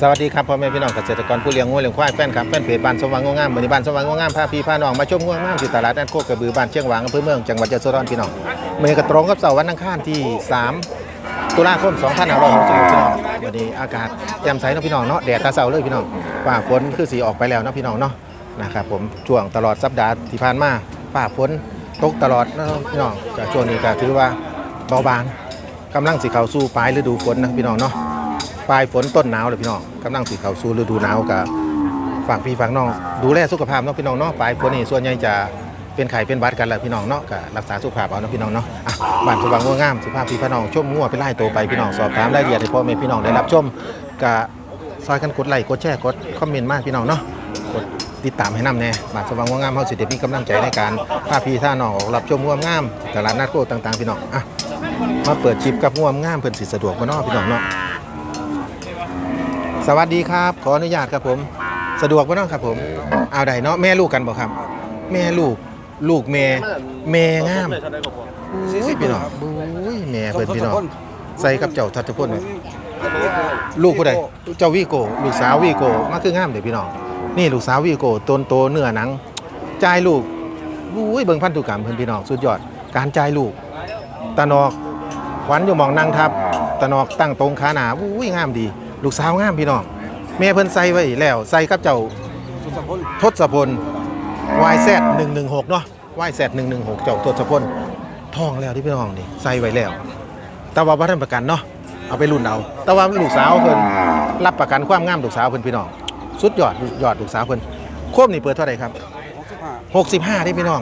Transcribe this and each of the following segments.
สวัสดีครับพ่อแม่พี่น้องเกษตรกรผู้เลี้ยงงูเลี้ยงควายแฟนครับแฟนเพจบ้านสว่างงงามบริบานสว่างงงามพาพี่พาน้องมาชมงวงามที่ตลาดนัดโคกระบือบ้านเชียงหวางอำเภอเมืองจังหวัดยะโสธรพี่น้องมือกระตรงกับเสาร์วันอังคารที่ 3 ตุลาคม2566พี่น้องวันนี้อากาศแจ่มใสเนาะพี่น้องเนาะแดดตาเสาเลยพี่น้องฟ้าฝนคือสีออกไปแล้วเนาะพี่น้องเนาะนะครับผมช่วงตลอดสัปดาห์ที่ผ่านมาฟ้าฝนตกตลอดเนาะพี่น้องจากช่วงนี้ก็ถือว่าเบาบางกำลังสิเขาสู่ปลายฤดูฝนนะพี่น้องเนาะ ปลายฝนต้นหนาวเลยพี่น้องกำลังสิเขาสู่ฤดูหนาวกับฝากพี่ฝากน้อง ดูแลสุขภาพเนาะพี่น้องเนาะปลายฝนนี่ส่วนใหญ่จะเป็นไข้เป็นหวัดกันแหละพี่น้องเนาะก็รักษาสุขภาพเอาเนาะพี่น้องเนาะอะบ้านสว่างงัวงามสิภาพพี่พี่น้องชมงัวเป็นไล่โตไปพี่น้องสอบถามรายละเอียดให้พ่อแม่พี่น้องได้รับชมกะซอยกันกดไลค์กดแชร์กดคอมเมนต์มากพี่น้องเนาะกดติดตามให้นำแน่บ้านสว่างงัวงามเฮาสิได้มีกำลังใจในการพาพี่ท่าน้องออกรับชมงัวงามตลาดนัดโคต่างๆพี่น้องอะมาเปิดคลิปกับงัวงามเพิ่นสิสะดวกบ่เนาะพี่น้องเนาะ สวัสดีครับ ขออนุญาตครับผม สะดวกไหมน้องครับผมเอาได้เนาะแม่ลูกกันบ่ครับ แม่ลูกลูกแม่แม่งามอุ้ยพี่น้องอุ้ยแม่เพิ่นพี่น้องใส่กับเจ้าทัตพลเนี่ยลูกผู้ใดเจ้าวีโกลูกสาววีโกมาคืองามเด้พี่น้องนี่ลูกสาววีโกตนโตเนื้อหนังจ่ายลูกอุ้ยเบิ่งพันธุกรรมเพิ่นพี่น้องสุดยอด การจ่ายลูกตานอกขวัญอยู่หมองนั่งทับตานอกตั้งตรงขาหนาอุ้ยงามดี ลูกสาวงามพี่น้องแม่เพิ่นใส่ไว้แล้วใส่กับเจ้าทศพล YZ 116เนาะ YZ 116เจ้าทศพลทองแล้วที่พี่น้องนี่ใส่ไว้แล้ว แต่ว่าบ่ทันประกันเนาะเอาไปรุ่นเอา แต่ว่าลูกสาวเพิ่นรับประกันความงามลูกสาวเพิ่นพี่น้อง สุดยอดยอดลูกสาวเพิ่นโคมนี่เปิดเท่าไหร่ครับ65ได้พี่น้อง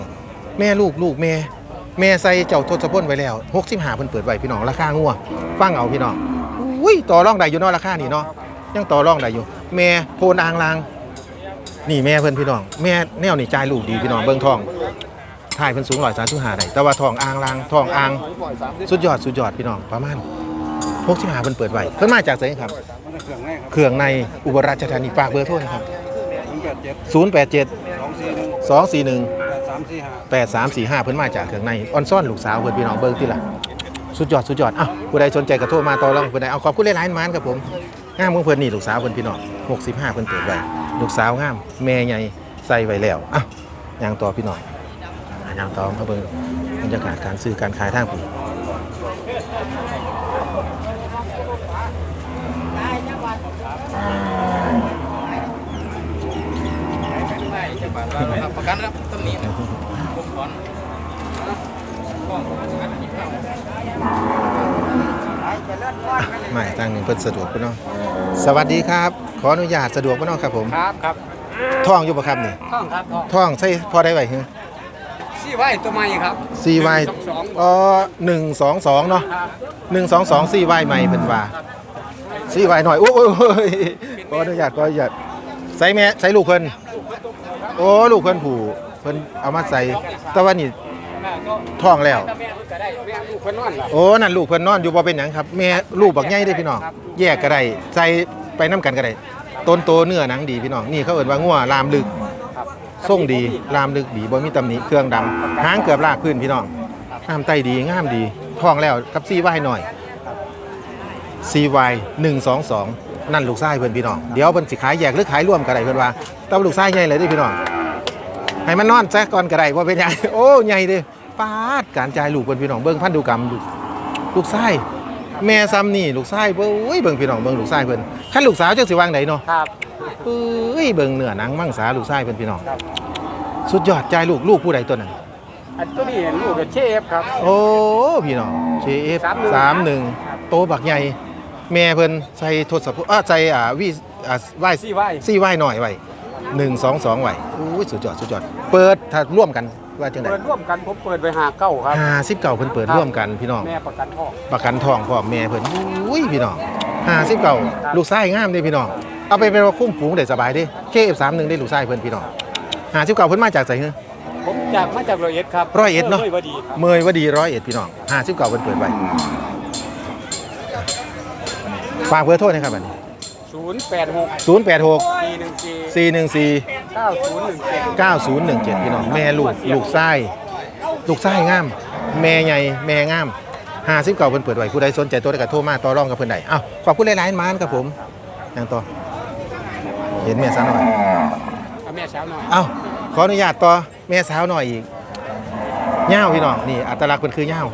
แม่ลูกลูกแม่แม่ใส่เจ้าทศพลไว้แล้ว65เพิ่นเปิดไว้พี่น้องราคางัวฟังเอาพี่น้อง อุ้ยต่อรองได้อยู่เนาะราคานี่เนาะยังต่อรองได้อยู่ แม่โพนอ่างลาง นี่แม่เพิ่อนพี่น้อง แม่แนวนี่จ่ายลูกดีพี่น้องเบิ่งทองถ่ายเพิ่นสูง135ได้แต่ว่าทองอ่างลางทองอ่างสุดยอดสุดยอดพี่น้องประมาณ65เพิ่นเปิดไว้เพิ่นมาจากไสครับเครื่องในอุบลราชธานีฝากเบอร์โทรนะครับ087 241แปดสามสี่ห้า8345เพิ่นมาจากเครื่องในออนซ่อนลูกสาวเพิ่นพี่น้องเบิ่งที่ละ สุดยอดสุดยอดอ้าวผู้ใดสนใจก็โทรมาต่อรองเพิ่นได้เอาขอบคุณหลายๆมานครับผมงามของเพิ่นนี่ลูกสาวเพิ่นพี่น้อง65เพิ่นเปิดไว้ลูกสาวงามแม่ใหญ่ใส่ไว้แล้วอ้าวยางต่อพี่น้องยางต่อมาเบิ่งบรรยากาศการซื้อการขายทางปีประกันรับตำหนิผมขอน ไม่ตั้งหนึ่งเพิ่นสะดวกพี่น้องสวัสดีครับ ขออนุญาตสะดวกพี่น้องครับผมครับครับท่องอยู่บ่ครับนี่ท่องครับท่องท่องใส่พอได้ไว้ฮึซี่ไว้ตัวใหม่ครับซีไวสองสองอ๋อหนึ่งสองสองเนาะครับหนึ่งสองสองซีไวใหม่เป็นว่าซีไวหน่อยโอ้ยโอ้ยโอ้ยขออนุญาตขออนุญาตใส่แม่ใส่ลูกเพิ่นโอ้ลูกเพิ่นผูเพิ่นเอามาใส่แต่ว่านี่แม่ก็ ท้องแล้วถ้าแม่ลูกก็ได้แม่ลูกเพิ่นนอนล่ะโอ้ นั่นลูกเพิ่นนอนอยู่บ่เป็นหยังครับแม่ลูกบักใหญ่เด้อพี่น้องครับแยกก็ได้ใส่ไปน้ำกันก็ได้ต้นโตเนื้อหนังดีพี่น้อง นี่เขาเอิ้นว่างัวลามลึกครับส่งดีลามลึกดีบ่มีตำหนิเครื่องดำหางเกือบลากพื้นพี่น้องงามไตดีงามดีท้องแล้วกับซีไวหน่อย CY 122 นั่นลูกชายเพิ่นพี่น้อง เดี๋ยวเพิ่นสิขายแยกหรือขายร่วมก็ได้เพิ่นว่าแต่ว่าลูกชายใหญ่เลยเด้อพี่น้อง ให้มันนอนซะก่อนก็ได้ว่าเป็นหยังโอ้ใหญ่เด้อปาดการจ่ายลูกเพิ่นพี่น้องเบิ่งพันธุกรรมลูกลูกชายแม่ซ้ำนี่ลูกชายเบ้ยเบิ่งพี่น้องเบิ่งลูกชายเพิ่นคันลูกสาวจังสิวางไหนเนาะครับเอ้ยเบิ่งเนื้อหนังมังสาลูกชายเพิ่นพี่น้องสุดยอดจ่ายลูกลูกผู้ใดตัวนั้นอันตัวนี้ลูกกับเชฟครับ โอ้พี่น้อง JF 31โตบักใหญ่ แม่เพิ่นใส่ทศพลอ่าใส่อ่าวีอ่าไหว้ซี่ไว้ ซี่ไหว้หน่อยไว้ 1 2 2ไว้อู้ยสุดยอดสุดยอด เปิดถ้าร่วมกันว่าจังได๋เปิดร่วมกันผมเปิดไปหาเก้าครับ50เก่าเพิ่นเปิดร่วมกันพี่น้อง แม่ประกันพ่อประกันทองพ่อมแม่เพิ่นอุ้ยพี่น้อง50เก่าลูกชายงามเด้พี่น้อง เอาไปเป็นว่าคุ้มฝูงได้สบายเด้ KF31 ได้ลูกชายเพิ่นพี่น้อง50เก่าเพิ่นมาจากไสเฮ้อ ผมจากมาจากร้อยเอ็ดครับร้อยเอ็ดเนอะฮ้ยพอดีครับเมยว่าดีร้อยเอ็ดพี่น้อง50เก่าเพิ่นเปิดไว้ฝากเบอร์โทรนะครับอันนี้ ศูนย์แปดหก086 สี่หนึ่งสี่414 เก้าศูนย์หนึ่งเจ็ด9017 พี่น้องแม่ลูกลูกไส้ลูกไส้งาม แม่ใหญ่แม่งาม50เก่าเพิ่นเปิดไว้ผู้ใดสนใจตัวใดก็โทรมาต่อรองกับเพิ่นได้อ้าวขอบคุณหลายๆมานครับผมยังต่อเห็นแม่สาวหน่อยเอาแม่สาวหน่อยเอ้าขออนุญาตต่อแม่สาวหน่อยอีกเง่าวพี่น้องนี่อัตลักษณ์มันคือเง่าว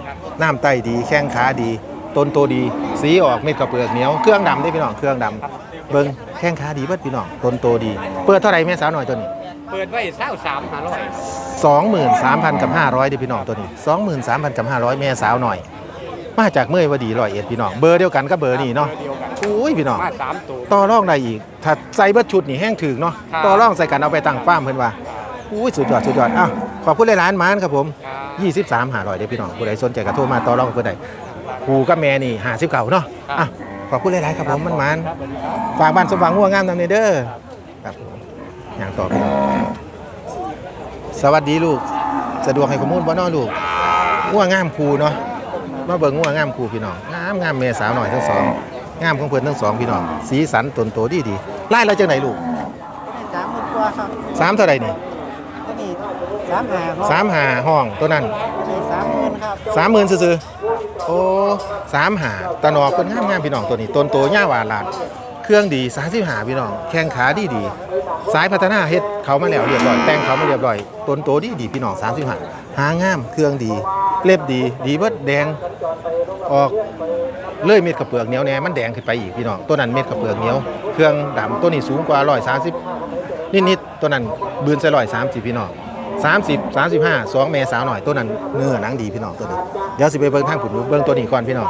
น้ำไตดีแข้งขาดี ต้นโตดี สีออกเม็ดกระเปลือกเหนียวเครื่องดำได้พี่น้องเครื่องดำเบิ่งแข้งขาดีเบิดพี่น้องต้นโตดี เปิดเท่าไหร่แม่สาวหน่อยตัวนี้เปิดไว้เศร้าสามหาร้อย23,000กับ500ดิพี่น้องตัวนี้23,000กับ500แม่สาวหน่อย มาจากเมื่อยวดีร้อยเอ็ดพี่น้องเบอร์เดียวกันกับเบอร์นี้เนาะเดียวกันอุ้ยพี่น้องมาสามตัวต่อรองได้อีก ถ้าใส่เบิดชุดนี่แห้งถึกเนาะครับต่อรองใส่กันเอาไปตั้งฟาร์มเพิ่นว่าอุ้ยสุดยอดสุดยอดอ้าวขอบคุณหลายๆหมานครับผมครับ23หาร้อยเด้อพี่น้องผู้ใดสนใจก็โทรมาต่อรองกับเพิ่นได้ ผูกับแม่นี่50เก่าเนาะอะขอบคุณหลายๆครับผมมันหมานครับสวัสดีครับฝากบ้านสมหวังงัวงามนำเนเด้อครับผมอย่างต่อพี่น้องสวัสดีลูก สะดวกให้ข้อมูลบ่เนาะลูกงัวงามคูเนาะมาเบิ่งงัวงามคูพี่น้องงามงามแม่สาวหน่อยทั้งสองงามของเพิ่นทั้งสองพี่น้องสีสันตนโตดีดีไล่เราจังไหนลูกสามหมื่นกว่าครับสามเท่าไหร่นี่ตัวนี้สามหาครับสามหาห้องตัวนั้นตัวนี้สามหมื่นครับสามหมื่นซื่อๆ โอ้สามหาตะนอกเพิ่นงามงามพี่น้องตัวนี้ต้นโตย่าหวานลาดเครื่องดีสามสิบหาพี่น้อง แข้งขาดีดีสายพัฒนาเฮ็ดเขามาแล้วเรียบร้อยแต่งเขามาเรียบร้อยต้นโตดีดีพี่น้องสามสิบหาหางามเครื่องดีเล็บดีดีเบิดแดงออกเลื่อยเม็ดกระเปลือกเหนียวแน่มันแดงขึ้นไปอีกพี่น้องตัวนั้นเม็ดกระเปลือกเหนียวเครื่องดำตัวนี้สูงกว่าร้อยสามสิบนิดๆตัวนั้นบืนใส่ร้อยสามสิบพี่น้อง 30 35สองเมสาวหน่อยตัวนั้นเนื้อหนังดีพี่น้องตัวนี้เดี๋ยวสิไปเบิ่งทางผุนเบิ่งตัวนี้ก่อนพี่น้อง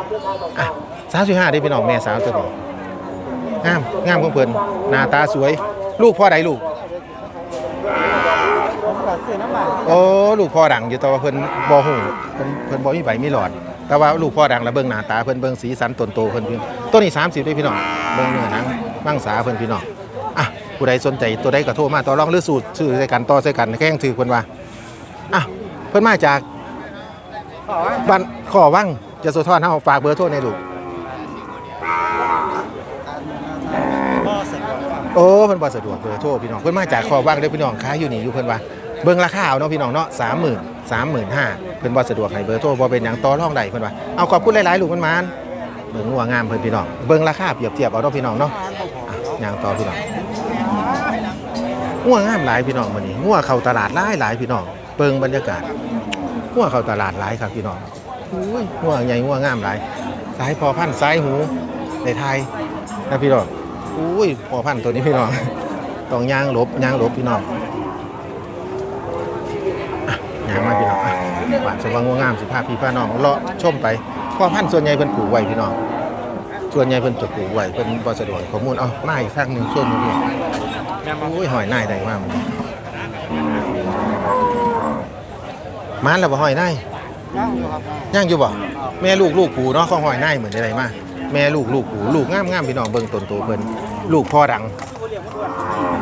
อะ35ได้พี่น้องแม่สาวตัวนี้งามงามของเพิ่นหน้าตาสวย ลูกพ่อใดลูกผมก็ซื้อน้ำมันโอ้ลูกพ่อดังอยู่แต่ว่าเพิ่นบ่ฮู้เพิ่นเพิ่นบ่มีใบมีหลอด แต่ว่าลูกพ่อดังแล้วเบิ่งหน้าตาเพิ่นเบิ่งสีสันต้นโตเพิ่นเพิ่นตัวนี้ 30ได้พี่น้องเบิ่งเนื้อหนังมังสาเพิ่นพี่น้องอะ ผู้ใดสนใจตัวใดก็โทรมาต่อรองหรือสูตรซื้อใส่กันต่อใส่กันแข่งถือเพิ่นว่าอะเพิ่นมาจากขอว่าบ้านขอว่างจะสุทรเฮาฝากเบอร์โทรในอยลูกพ่อเสร็จแล้วครับโอ้เพิ่นบ่สะดวกเบอร์โทรพี่น้องเพิ่นมาจากขอว่างเด้อพี่น้องขายอยู่นี่อยู่เพิ่นว่าเบิ่งราคาเอาเนาะพี่น้องเนาะ30,000 35,000เพิ่นบ่สะดวกให้เบอร์โทรบ่เป็นหยังต่อรองได้เพิ่นว่าเอาขอบคุณหลายๆลูกมันมานเบิ่งงัวงามเพิ่นพี่น้องเบิ่งราคาเปรียบเทียบเอาเนาะพี่น้องเนาะอะย่างต่อพี่น้อง งัวงามหลายพี่น้องมื้อนี้งัวเข้าตลาดหลายหลายพี่น้องเบิ่งบรรยากาศงัวเข้าตลาดหลายครับพี่น้องอุ้ยงัวใหญ่งัวงามหลายสายพอพันธุ์สายหูในไทยนะพี่น้องอุ้ยพอพันธุ์ตัวนี้พี่น้องต้องย่างลบย่างลบพี่น้องย่างมาพี่น้องอะหวานสว่างงวงามสิภาพพี่พาน้องเลาะชมไปพ่อพันธุ์ส่วนใหญ่เพิ่นปลูกไว้พี่น้องส่วนใหญ่เพิ่นจะปลูกไว้เพิ่นบ่สะดวกข้อมูลเอามาอีกข้างหนึงช่วงนี้ อุ้ยหอยนายได้มากมันแล้วบ่หอยนายย่างอยู่ครับย่างอยู่บ่แม่ลูกลูกผูเนาะของหอยนายเหมือนได้มาแม่ลูกลูกผูลูกงามงามพี่น้องเบิ่งต้นโตเพิ่นลูกพ่อดัง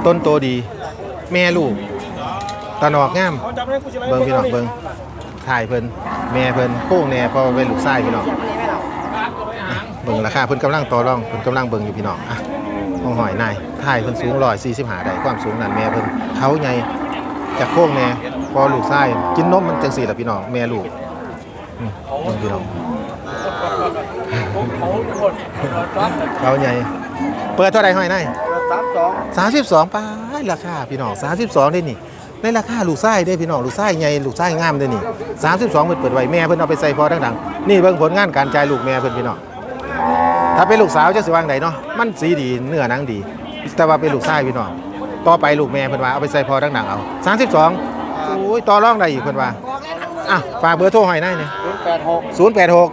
ต้นโตดี แม่ลูกตาหนอกงามเบิ่งพี่น้องเบิ่งถ่ายเพิ่นแม่เพิ่นโค้งแน่เพอเป็นลูกชายพี่น้องอะเบิ่งราคาเพิ่นกำลังต่อรองเพิ่นกำลังเบิ่งอยู่พี่น้องอะ ของหอยนายถ่ายเพิ่นสูง145ได้ความสูงนั่นแม่เพิ่นเขาใหญ่จากโค้งแน่พอลูกชายกินนมมันจังซี่ล่ะพี่น้องแม่ลูกอืมเบิ่งพี่น้องเขาใหญ่เปิดเท่าไหร่หอยนายสามสองสามสิบสองป้ายราคาพี่น้องสามสิบสองได้นี่ในราคาลูกไส้ได้พี่น้องลูกไส้ใหญ่ลูกไส้งามได้นี่สามสิบสองเปิดเปิดไว้แม่เพิ่นเอาไปใส่พอดังๆนี่เบิ่งผลงานการจ่ายลูกแม่เพิ่นพี่น้อง ถ้าเป็นลูกสาวจะสิวางไหนเนาะมันสีดีเนื้อหนังดี แต่ว่าเป็นลูกไส้พี่น้องต่อไปลูกแม่เพิ่นว่าเอาไปใส่พอดังๆเอาสามสิบสองโอ้ยต่อรองได้อีกเพิ่นว่าอะฝากเบอร์โทรให้ได้เนี่ยศูนย์แปดหกศูนย์แปดหก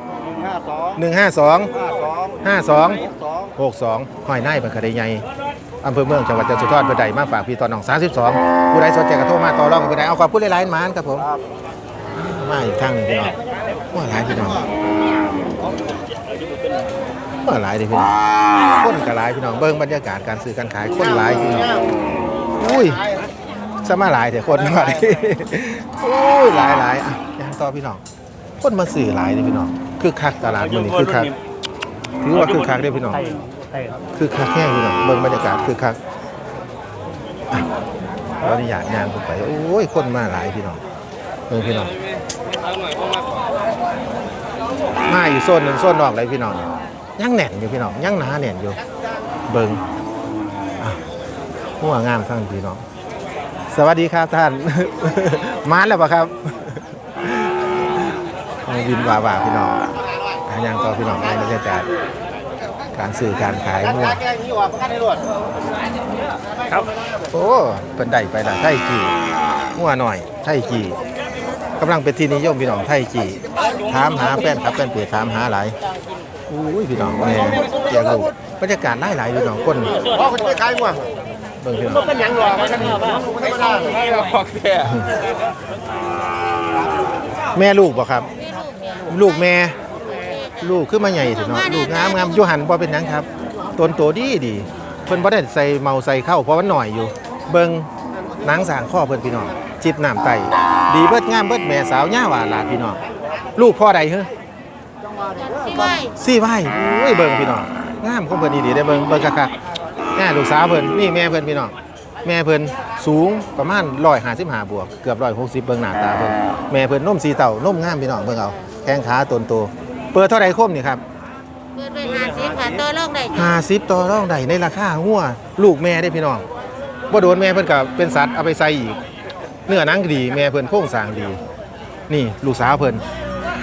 หนึ่งห้าสองหนึ่งห้าสองห้าสองห้าสองหกสองหอยหน้าเป็นคดีใหญ่อำเภอเมืองจังหวัดจันทบุรีเพิ่นได้มาฝากพี่ตอนน้อง 32 ผู้ใดสนใจก็โทรมาต่อรองกันผู้ใดเอาขอบคุณหลายๆหมานครับผมครับมาอีกทางหนึงพี่น้องว่าหลายพี่น้อง ว่าหลายเดิพี่น้องคนก็หลายพี่น้องเบิ่งบรรยากาศการซื้อการขายคนหลายพี่น้องอุ้ยสมาหลายแต่คนมาดิอุ้ยหลายหลายอะยังต่อพี่น้อง คนมาซื้อหลายเดิพี่น้องคือคักตลาดมื้อนี้คือคักถือว่าคือคักเด้อพี่น้องคือคักแห้งพี่น้องเบิ่งบรรยากาศคือคักอะเรานี่อยากงานผมไปโอ้ยคนมาหลายพี่น้องเบิ่งพี่น้องมาอยู่โซนหนึ่งโซนนอกเลยพี่น้อง ยังแหน่นอยู่พี่น้องยังหนาแหน่นอยู่ เบิ่งหัวงามทั้งพี่น้อง สวัสดีครับท่าน มาแล้วปะครับวินว่าว่าพี่น้องอะยังต่อพี่น้องในบรรยากาศการสื่อการขายหัวแก้นี้ออกประกันในรถโอ้เป็นได้ไปละไทยจีหัวหน่อย ไทยจีกำลังเป็นที่นิยมพี่น้องไทยจีถามหาแฟนครับแฟนเพจถามหาหลาย อุ้ยพี่น้องแม่เจ้าลูกบรรยากาศหลายหลายๆพี่น้องคนเพราะคนจะขายหัวเบิ่งพี่น้องเป็นหยังหรอกมันจะมีมันไม่ได้ไม่หรอกแค่แม่ลูกบ่ครับ ลูกแม่ ลูกขึ้นมาใหญ่สิเนาะลูกงามงามอยูหันบ่เป็นหยังครับต้นโตดีดีเพิ่นบ่ได้ใส่เมาใส่เข้าเพราะมันหน่อยอยู่ เบิ่งหนังสร้างข้อเพิ่นพี่น้องจิตน้ำไตดีเบิดงามเบิดแม่สาวย่าหวานหลานพี่น้องลูกพ่อใดเฮ้อ ที่ไหวสี่ไว้อุ้ยเบิ่งพี่น้องงามของเพิ่นดีๆได้เบิ่งเบิ่งคักๆแม่ลูกสาวเพิ่นนี่แม่เพิ่นพี่น้องแม่เพิ่นสูงประมาณ155บวกเกือบ160เบิ่งหน้าตาเพิ่นแม่เพิ่นนมสีเต่านมงามพี่น้องเบิ่งเอาแข้งขาตนโตเปิดเท่าใดคมนี่ครับเปิดไปหาสิค่ะตัวโลกได้ห้าสิบต่อรองได้ในราคาหัวลูกแม่ได้พี่น้องบ่โดนแม่เพิ่นก็เป็นสัตว์เอาไปใส่อีกเนื้อหนังก็ดี แม่เพิ่นโครงสร้างดี นี่ลูกสาวเพิ่น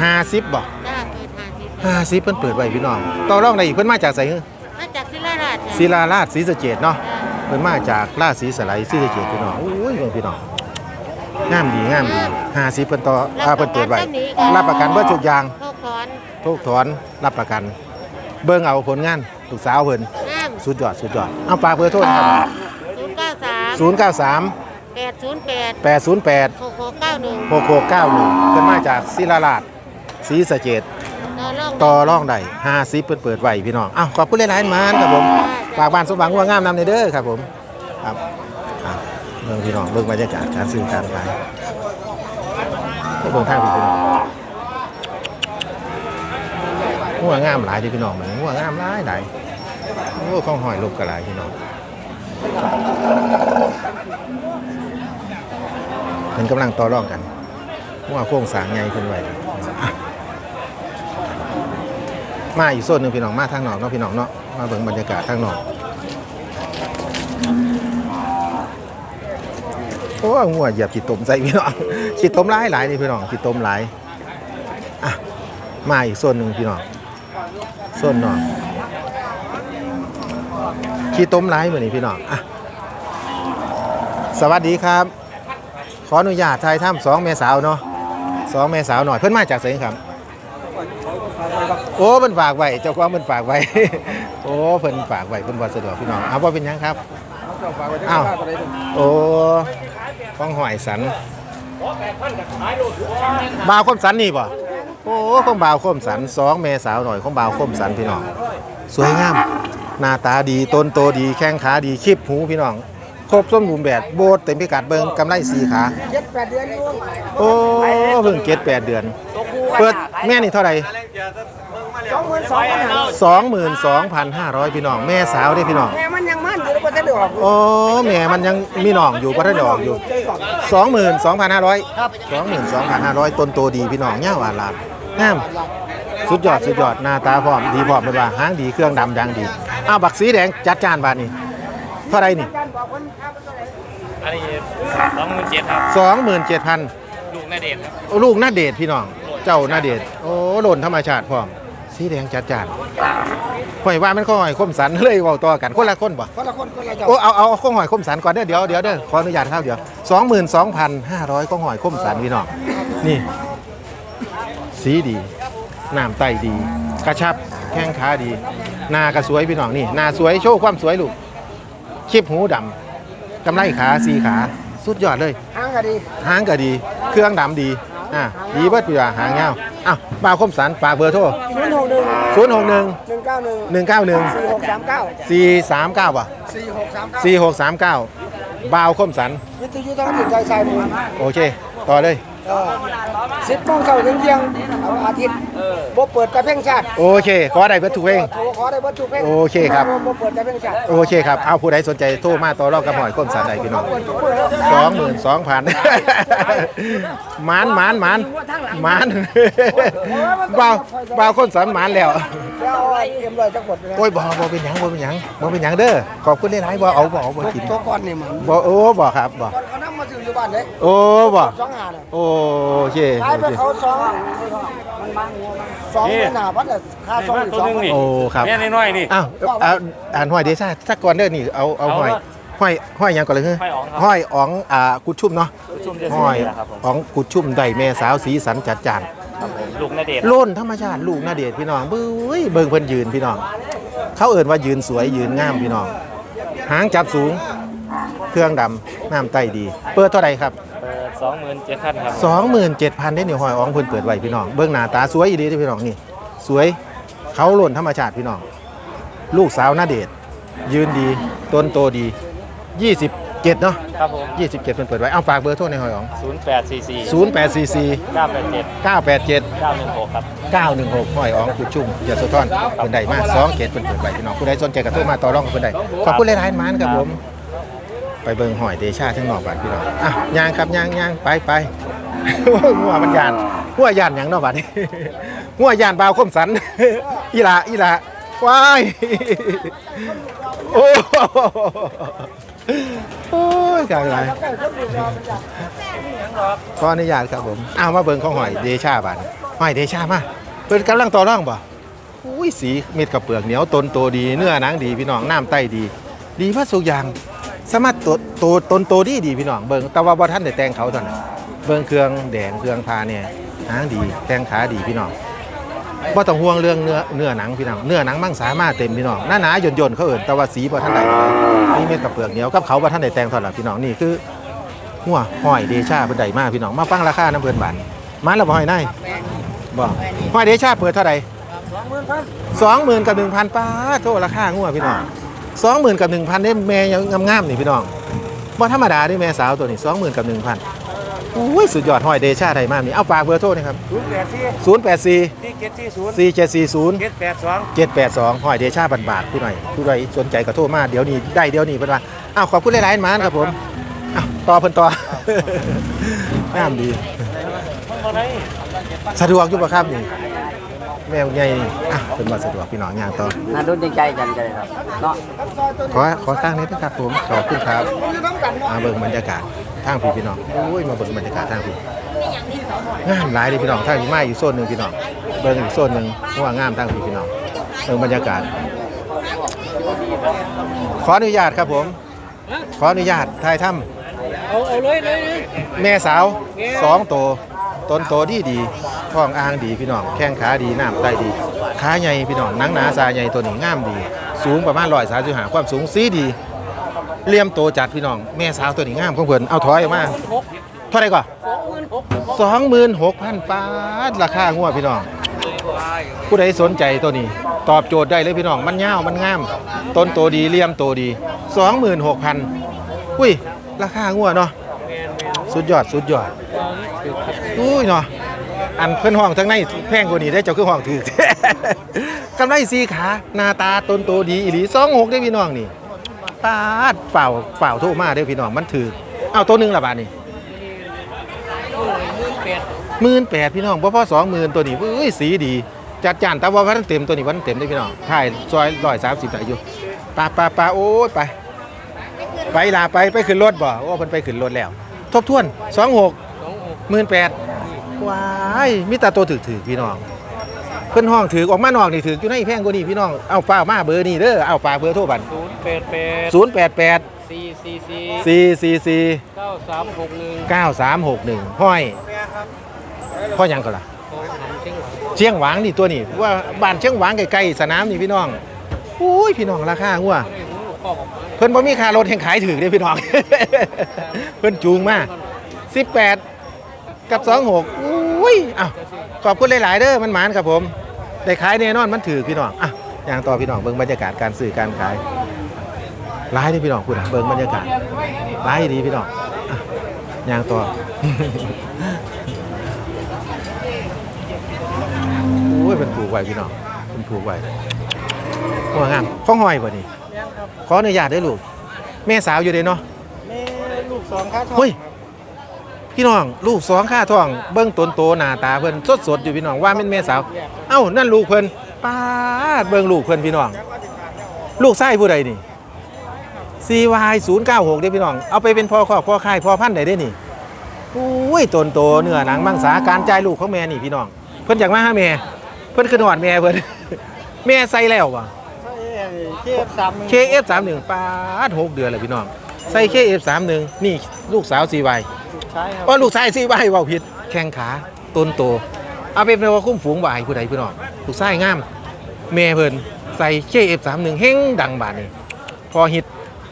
50บ่จ้าเปิด หาสิ50เพิ่นเปิดไว้พี่น้องต่อรองได้อีกเพิ่นมาจากไสฮึมาจากศิลาราชจ้ะศิลาราชศรีสะเกษเนาะเพิ่นมาจากราชสีสไลยศรีสะเกษพี่น้องโอ้ยเบิ่งพี่น้องงามดีงามดี50เพิ่นต่ออ่าเพิ่นเปิดไว้รับประกันเบิดทุกอย่างโคกถอนทุกถอนรับประกัน เบิ่งเอาผลงานลูกสาวเพิ่นน้ำสุดยอดสุดยอดเอาฝากเบอร์โทรนะครับศูนย์เก้าสาม093แปดศูนย์แปด808หกหกเก้าหนึ่ง6691เพิ่นมาจากศิลาราชศรีสะเกด ตัวโลกต่อรองได้50เพิ่นเปิดไว้พี่น้องอ้าวขอบคุณหลายๆมานครับผมฝากบ้านสมหวังว่างามนำในเด้อครับผมครับอะเบิ่งพี่น้องเบิ่งบรรยากาศการซื้อการขายเบิ่งทางพี่น้องหัวงามหลายเด้อพี่น้องเหมือนหัวงามหลายหลายโอ้ของหอยลูกกระหลายพี่น้องเพิ่นกำลังต่อรองกันหัวโค้งสร้างใหญ่เพิ่นไว้อะ มาอีกโซนหนึ่งพี่น้องมาทางนอกเนาะพี่น้องเนาะมาเบิ่งบรรยากาศทางนอกโอ้หัวเหยียบขีดตมใส่พี่น้องขีดตมหลายหลายนี่พี่น้องขีดตมหลายอะมาอีกโซนหนึ่งพี่น้องโซนนอกขีดตมหลายเหมือนนี่พี่น้องอะสวัสดีครับ ขออนุญาตทายถ้ำสองเมสาวเนาะสองเมสาวหน่อยเพิ่อนมาจากไสครับ โอ้เพิ่นฝากไว้เจ้าของเพิ่นฝากไว้ โอ้เพิ่นฝากไว้เพิ่นบ่สะดวกพี่น้องเอาบ่เป็นหยังครับอ้าวโอ้ของหอยสันบ่าวคมสันนี่บ่โอ้ของบ่าวคมสันสองแม่สาวหน่อยของบ่าวคมสันพี่น้องสวยงามหน้าตาดีต้นโตดีแข้งขาดีคลิปหูพี่น้องครบสมบูรณ์แบบโบดเต็มพิกัดเบิงกำไรสีขาเจ็ดแปดเดือนอยู่โอ้เพิ่งเก็ดแปดเดือน เปิดแม่นี่เท่าไหร่ สองหมื่นสองพันห้าสองหมื่นสองพันห้าร้อยพี่น้อง แม่สาวเด้พี่น้อง แม่มันยังมันอยู่แล้วก็จะได้ออกโอ้แม่มันยังมีน้องอยู่ก็ได้ดอกอยู่สองหมื่นสองพันห้าร้อยสองหมื่นสองพันห้าร้อยต้นโตดีพี่น้องเงี้ยวาลาดงามสุดยอดสุดยอดหน้าตาพร้อมดีพร้อมเป็นว่าหางดีเครื่องดำยางดีอ้าวบักสีแดงจัดจานบาทนี่เท่าไรนี่ อันนี้สองหมื่นเจ็ดครับสองหมื่นเจ็ดพันลูกนาเดชครับลูกหน้าเดชพี่น้อง เจ้าหน้าเดชโอ้หล่นธรรมชาติพร้อม สีแดงจัดจานหอยว่ามันข้อหอยคมสันเลยเว้าต่อกันคนละคนบ่คนละคนคนละเจ้าโอ้เอาเอาข้องหอยคมสันก่อนเด้อเดี๋ยวเดี๋ยวเด้อขออนุญาตครับเดี๋ยวสองหมื่นสองพันห้าร้อยข้องหอยคมสันพี่น้องนี่ สีดีน้ำไตดี กระชับแข้งขาดีหน้ากระสวยพี่น้องนี่หน้าสวยโชว์ความสวยลูกคลิปหูดำกำไรขาสีขาสุดยอดเลยห้างก็ดีหางก็ดี เครื่องดำดี อะดีเบิดปีว่าหางเงาอ้าวบ่าวคมสันฝากเบอร์โทรศูนย์หกหนึ่งศูนย์หกหนึ่งหนึ่งเก้าหนึ่งหนึ่งเก้าหนึ่งสี่หกสามเก้าสี่สามเก้าป่ะสี่หกสามเก้าสี่หกสามเก้าบ่าวคมสันวิทยุต้องติดใจสายมือโอเค ต่อเลย ใจสิบโมงเช้าถึงเที่ยงเอาอาทิตย์บ่เปิดแต่เพ่งชาติโอเคขอได้เบิดทุกเพลงโทรขอได้เบ่ทุกเพ่งโอเคครับ บ่เปิดแต่เพ่งชาติโอเคครับ เอาผู้ใดสนใจโทรมาต่อรองกับหอยก้มสันใดพี่น้องสองหมื่นสองพันหมานหมานหมานหมานบ่าวบ่าวคนสันหมานแล้ว แล้วเอาเอ็มร้อยจักหมดเลยโอ้ยบ่บ่เป็นหยังบ่เป็นหยังบ่เป็นหยังเด้อขอบคุณหลายๆบ่เอาบ่เอาบ่กินตัวก่อนนี่มันบ่โอ้บ่ครับบ่เขานำมาซื้ ออยู่บ้านเด้โอ้บ่สองหาน่ะโอเคขายโอไปเคเขาสองสองหน้าพัดน่ะค่าสองหรือสองพันโอ้ครับแม่น้อยๆนี่อ้าวเอาอ่านห้อยเดซ่าสักก่อนเด้อนี่เอาเอาห้อยห้อยห้อยหยังก่อนเลยคือห้อยอ๋องครับห้อยอ๋องอ่ากุดชุ่มเนาะชุ่มเดือดห้อยนี่แหละครับผมอ๋องกุดชุ่มได้แม่สาวสีสันจัดจานครับผมลูกนาเดชน์โล้นธรรมชาติลูกนาเดชน์พี่น้องเบ้ยเบิ่งเพิ่นยืนพี่น้องเขาเอิ่นว่ายืนสวยยืนงามพี่น้องหางจับสูง เครื่องดำน้ำไตดี เปิดเท่าไหร่ครับเปิดสองหมื่นเจ็ดพันครับ27,000ได้นี่หอยอ๋องเพิ่นเปิดไว้พี่น้องเบิ่งหน้าตาสวยอีหลีเด้อพี่น้องนี่ สวยเขาโล้นธรรมชาติพี่น้อง ลูกสาวนาเดชน์ยืนดีต้นโตดี 27 เนาะครับผม27 เพิ่นเปิดไว้เอาฝากเบอร์โทรในหอยอ๋องศูนย์แปดสี่สี่0844 เก้าแปดเจ็ด987 เก้าหนึ่งหกครับ 916ห้อยอ๋องกุดชุ่มยโสธรเพิ่นได้มา2เกตเพิ่นเปิดไว้พี่น้องผู้ใดสนใจก็โทรมาต่อรองกับเพิ่นได้ขอบคุณหลายๆหมานครับผม ไปเบิงหอยเดชาทั้งนอกบ้านพี่น้องอะย่างครับย่างย่างไปไปหัวมันยานหัวยานหยังนาะบัดนี้หัวยานบาวคมสันอีลาอีหลาว้ายโอ้โอ้ยกลางไรขออนุญาตครับผมเอามาเบิ่งของหอยเดชาบัดหอยเดชามาเพิ่นกำลังต่อร่องบ่อุ้ยสีเม็ดกับเปลือกเหนียวตนโตดีเนื้อหนังดีพี่น้องน้ำไตดี ดีพัดสุกอย่าง สามารถโตโตตนโตดีดีพี่น้องเบิ่งแต่ว่าบ่ทันได้แต่งเขาเท่านั้นเบิ่งเครื่องแดงเครื่องทาเนี่ยหางดีแต่งขาดีพี่น้องบ่ต้องห่วงเรื่องเนื้อเนื้อหนังพี่น้องเนื้อหนังมั่งสามารถเต็มพี่น้องหน้าหนาๆย่นๆเขาเอิ้นแต่ว่าสีบ่ทันได้สีเม็ดกับเปลือกเหนียวกับเขาบ่ทันได้แต่งเท่านั้นพี่น้องนี่คือหัวห้อยเดชาเพิ่นได้มาพี่น้องมาฟังราคาน้ำเพิ่นบานมาแล้วบ่ห้อยนายบ่ห้อยเดชาเปิดเท่าใด20,000กับ1,000ป้าโทษราคางัวพี่น้อง สองหมื่นกับหนึ่งพันได้แม่ยังงามๆนี่พี่น้องว่าธรรมดาได้แม่สาวตัวนี้สองหมื่นกับหนึ่งพันอุ้ยสุดยอดหอยเดชาไทยมากนี่เอาฝากเบอร์โทรหนะครับศูนย์แปดสี่ศูนย์แปดสี่ที่เจ็ดที่ศูนย์สี่เจ็ดสี่ศูนย์เจ็ดแปดสองเจ็ดแปดสองหอยเดชาบันบาทผู้หน่อยผู้ใดสนใจก็โทรมาเดี๋ยวนี้ได้เดี๋ยวนี้เพิ่นว่าอ้าวขอบคุณหลายๆหมานครับผมอ้าวต่อเพิ่นต่องามดี สะดวกอยู่ป่ะครับนี่ แมวใหญ่นี่อะเป็นว่าสะดวกพี่น้องย่างต่อน่ารุนใจกันกันเลยครับเนาะขอขอสร้างนี้นะครับผมขอบคุณครับมาเบิ่งบรรยากาศทางพี่พี่น้องโอ้ยมาเบิ่งบรรยากาศทางพี่งามหลายเลยพี่น้องทางพี่มาอยู่โซนหนึ่งพี่น้องเบิ่งอีกโซนหนึ่งว่างามทางพี่พี่น้องเบิ่งบรรยากาศ ขออนุญาตครับผม ขออนุญาตถ่ายถ้เอาเอาเลยเลยำแม่สาวสองโตว ต้นโตดีดีท้องอ่างดีพี่น้อง แข้งขาดีน้ำไตดีขาใหญ่พี่น้องหนังหนาซาใหญ่ตัวนี้งามดี สูงประมาณร้อยสามสิบห้าความสูงสีดีเลี่ยมโตจัดพี่น้อง แม่สาวตัวนี้งามของเพิ่นเอาถอยออกมาเท่าไหร่ก่อนสองหมื่นหกพันบาทราคางัวพี่น้อง ผู้ใดสนใจตัวนี้ ตอบโจทย์ได้เลยพี่น้อง มันยาวมันงาม ต้นโตดีเลี่ยมโตดีสองหมื่นหกพันอุ้ย ราคางัวเนาะสุดยอดสุดยอด อุ้ยเนาะอันเพิ่อนห้องทั้งในแพงกว่านี้ได้เจ้าคือห้องถือ กำไรสีขาหน้าตาต้นโตดีอีหลีสองหกได้พี่น้องนี่ปาดเป่าเป่าโทรมาเด้พี่น้องมันถือเอาตัวหนึงละบาทนี่หมื่นแปดพี่น้องบ่พอสองหมื่นตัวนี้เอ้ยสีดี จัดจานแต่ว่าวันเต็มตัวนี้วันเต็มได้พี่น้องถ่ายซอยร้อยสามสิบได้อยู่ปลาปลาปลาโอ้ยไปไปลาไปไปขึ้นรถบ่โอ้เพิ่นไปขึ้นรถแล้ว ทบทวนสองหกหมื่นแปด ว้ายมีแต่ตัวถือถือพี่น้อง เพิ่นห้องถือออกมานอกนี่ถืออยู่ในแพงกว่านี้พี่น้องเอาฟ้ากมาเบอร์นี่เด้อเอาฝากเบอร์โทรบันศูนย์แปดแปดศูนย์แปดแปดสี่สี่สี่สี่สี่สี่เก้าสามหกหนึ่งเก้าสามหกหนึ่งห้อยพ่อยังก็ล่ะเชียงหวางนี่ตัวนี่ว่าบ้านเชียงหวางใกล้ๆสนามนี่พี่น้องอุ้ยพี่น้องราคาหัวเพิ่นบ่มีค่ารถแห่งขายถือเด้พี่น้อง เพิ่นจูงมา18 กับสองหกอุ้ยอ้าขอบคุณหลาย ๆ เด้อมันหมานครับผมได้ขายแน่นอนมันถือพี่น้องอะอย่างต่อพี่น้องเบิ้งบรรยากาศการซื้อการขายร้ายดีพี่น้องคุณเบิ้งบรรยากาศร้ายดีพี่น้องอย่างต่อโอ้ยเป็นผูกไว้พี่น้องเป็นผูกไว้หัวงามข้องหอยบ่นี่ขออนุญาตได้ลูกแม่สาวอยู่เด้เนาะแม่ลูกสองครับเฮ้ย พี่น้องลูกสองข้าท้องเบิ้งตนโตหน้าตาเพิ่นสดสดๆอยู่พี่น้องว่าเป็นแม่สาว เอ้านั่นลูกเพิ่นป้าดเบิ้งลูกเพิ่นพี่น้อง ลูกไส้ผู้ใดนี่ CY 096 เด้อพี่น้องเอาไปเป็นพ่อครอบพ่อค่ายพ่อพันธุ์ได้เด้นี่อุ้ยตนโตเนื้อหนังมังสาการจ่ายลูกของแม่นี่พี่น้อง เพิ่นอยากมาหาแม่เพิ่นขึ้นหอดแม่เพิ่นแม่ใส่แล้วว่ะเคฟสาม KF31 ปาดหกเดือนเลยพี่น้องใส่ KF31 นี่ลูกสาว CY ใช่ครับว่าลูกชาย CY เว้าผิด แข้งขาต้นโตเอาไปเป็นว่าคุ้มฝูงบ่ายผู้ใดพี่น้องลูกชายงามแม่เพิ่นใส่ KF31 เฮงดังบาดนี่พอฮิต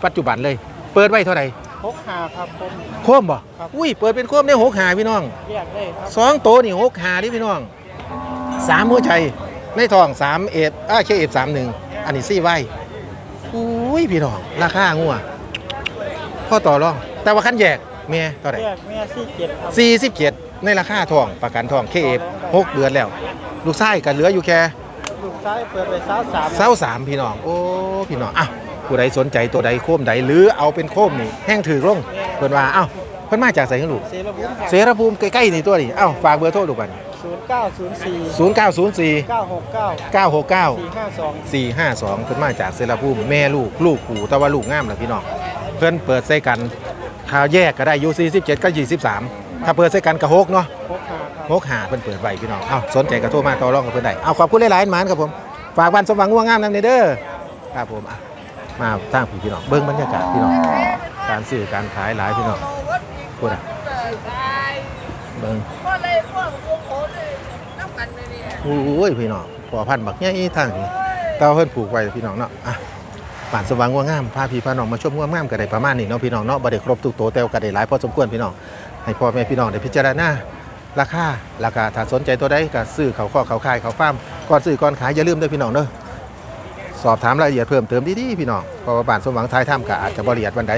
ปัจจุบันเลย เปิดไว้เท่าไหร่พกหาครับผม โคมบ่ครับ อุ้ยเปิดเป็นโคมได้หกหาพี่น้องแยกได้ครับสองโตนี่หกหาดิพี่น้องสามหัวใจในทองสามเอ็ดอ่าเคเอฟสามหนึ่งอันนี้ซี่ไว้อุ้ยพี่น้องราคางัวพ่อต่อรอง แต่ว่าคันแยก เมียเท่าไหร่แยกแม่สี่เจ็ดครับสี่สิบเจ็ดในราคาทองประกันทองเคเอฟหกเดือนแล้ว ลูกไส้ก็เหลืออยู่แค่ลูกซ้ายเปิดไปสาวสามเศร้าสามพี่น้อง โอ้พี่น้องอะผู้ใดสนใจตัวใดโคมใดหรือเอาเป็นโคมนี่แห้งถือลงเพิ่นว่าเอ้าเพิ่นมาจากไสกันลูก เซรบุ้มเสรภูมิใกล้ๆนี่ตัวนี่เอ้าฝากเบอร์โทรดูกันศูนย์เก้าศูนย์สี่ศูนย์เก้าศูนย์สี่เก้าหกเก้าเก้าหกเก้าสี่ห้าสอง452เพิ่นมาจากเซราภูมิแม่ลูกลูกปู่แต่ว่าลูกงามล่ะพี่น้องเพิ่นเปิดใส่กัน ถ้าแยกก็ได้อยู่47ก็23 ถ้าเปิดใส่กันก็6เนาะพกหาครับ6หาเพิ่นเปิดไว้พี่น้อง เอ้าสนใจก็โทรมาต่อรองกับเพิ่นได้ เอาขอบคุณหลายๆหมานครับผม ฝากบ้านสมหวังง่วงงามนำเด้อครับผมอะมาสร้างพี่พี่น้อง เบิ่งบรรยากาศพี่น้อง การซื้อการขายหลายพี่น้องพูดอะเบิ่งโอ้ยพี่น้องพอพันธุ์บักใหญ่ทางนี้เต้าเพิ่นผูกไว้พี่น้องเนาะอะ ป่านสว่างง่วงงามพาพี่พาน้องมาชมง่วงงามกันได้ประมาณนี้เนาะพี่น้องเนาะบ่ได้ครบทุกโตวแต่ก็ได้หลายพอสมควรพี่น้องให้พ่อแม่พี่น้องได้พิจารณาราคาราคาถ้าสนใจตัวใดก็ซื้อเขาข้อเขาคายเขาฟาร์มก่อนซื้อก่อนขายอย่าลืมเด้อพี่น้องเด้อสอบถามรายละเอียดเพิ่มเติมดีๆพี่น้องเพราะว่าบ้านสมหวังท้ายถ้ำก็อาจจะบ่ละเอียดวันใด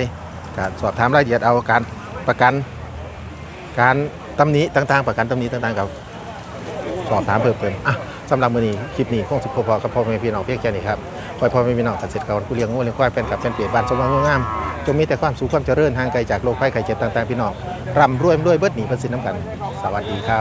ก็สอบถามรายละเอียดเอาการประกัน การตำหนิต่างๆ ประกันตำหนิต่างๆกับสอบถามเพิ่มเติมอะสำหรับมื้อนี้คลิปนี้คงสิพอๆกับพ่อแม่พี่น้องเพียงแค่นี้ครับ คอยพ่อแม่พี่น้องเกษตรกรผู้เลี้ยงงูเลี้ยงควายแฟนกับแฟนเพจบ้านสมหวังงามจงมีแต่ความสุขความเจริญห่างไกลจากโรคภัยไข้เจ็บต่างๆพี่น้องร่ำรวยรวยเบิดหนีภาษีน้ำกัน สวัสดีครับ